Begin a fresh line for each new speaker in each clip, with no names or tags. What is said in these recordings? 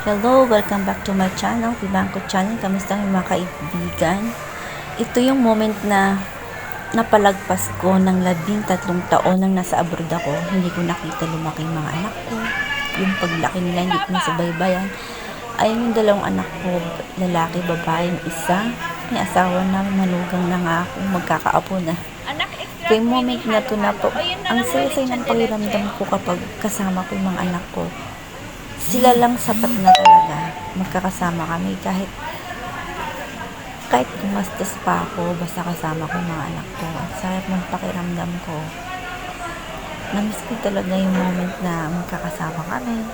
Hello, welcome back to my channel, Vivanco Channel. Kamusta ang mga kaibigan? Ito yung moment na napalagpas ko ng labing tatlong taon nang nasa abroad ako. Hindi ko nakita lumaki yung mga anak ko. Yung paglaki nila, hindi ko nasubaybayan. Ayun yung dalawang anak ko, lalaki, babae, yung isa. May asawa na, manugang na nga ako, magkakaapo na. Kaya yung moment na to na po, ang saya-saya ng pakiramdam ko kapag kasama ko yung mga anak ko. Sila lang sapat na talaga. Magkakasama kami kahit kahit gumastos pa ako, basta kasama ko mga anak ko. Ang sarap ng pakiramdam ko. Namiss ko talaga yung moment na magkakasama kami.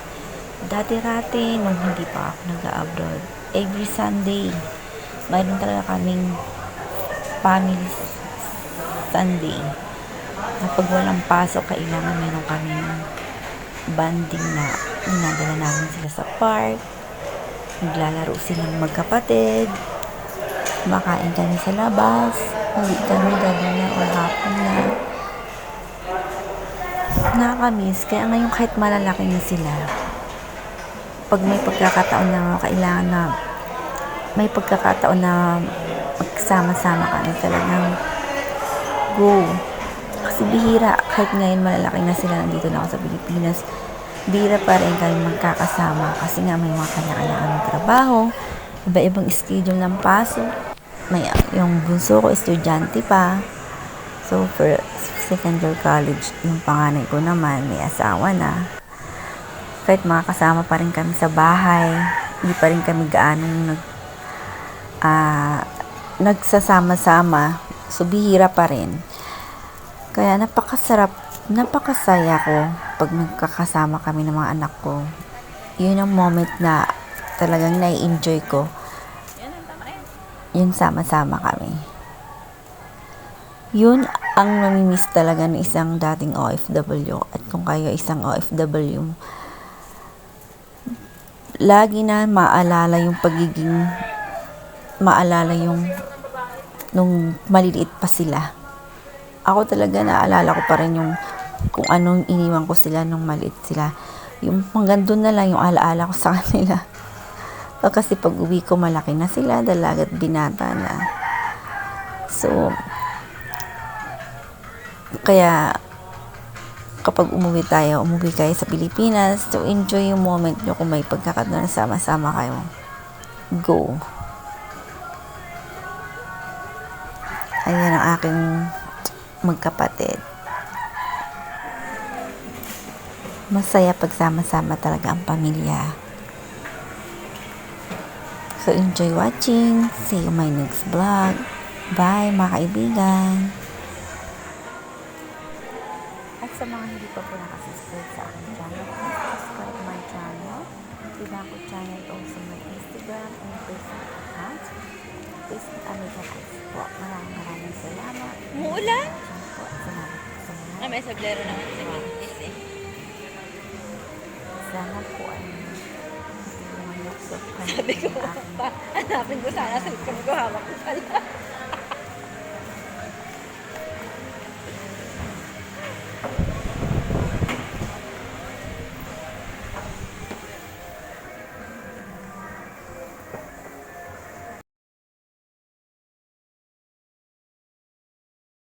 Dati-rati, nung hindi pa ako nag-abroad, every Sunday, mayroon talaga kaming family Sunday. Na pag walang pasok, kailangan meron kaming banding na dinadala namin sila sa park. Naglalaro silang magkapatid. Makain kami sa labas. Uwi kami gabi na or hapon na. Nakakamiss. Kaya ngayon kahit malalaki na sila, pag may pagkakataon na kailangan na may pagkakataon na magsama-sama kami talagang go. Kasi bihira, kahit ngayon malalaki na sila, nandito na ako sa Pilipinas, bihira pa rin kami magkakasama kasi nga may mga kanya-kanya kami trabaho, iba-ibang schedule ng pasok. May yung bunso ko, estudyante pa. So, for second year college, yung panganay ko naman, may asawa na. Kahit makakasama pa rin kami sa bahay, hindi pa rin kami gaanong nag, ah, nagsasama-sama. So, bihira pa rin. Kaya napakasarap, napakasaya ko pag nagkakasama kami ng mga anak ko. Yun ang moment na talagang nai-enjoy ko. Yung sama-sama kami. Yun ang namimiss talaga ng isang dating OFW. At kung kayo isang OFW, lagi na maalala yung pagiging maalala yung nung maliliit pa sila ako talaga naalala ko pa rin yung kung anong iniwan ko sila nung maliit sila. Yung hanggang na lang yung alaala ko sa kanila. Kasi pag uwi ko, malaki na sila, dalagat binata na. So, kaya kapag umuwi tayo, umuwi kayo sa Pilipinas, so enjoy yung moment nyo kung may pagkakataon na sama-sama kayo. Go. Ayan ang aking magkapatid. Masaya pagsama-sama talaga ang pamilya. So, enjoy watching. See you my next vlog. Bye, mga kaibigan. At sa mga hindi pa po nakasubscribe sa aking channel, please subscribe my channel. Ibang ko channel also my Instagram and Facebook account. Facebook American Eyes po. Maraming maraming salamat.
Muulan?
Salamat.
Ah, may sablero naman sa easy.
Sana po ay hindi naman yung
Sabi ko pa, hanapin ko sana sa likod ko, hawak ko pala.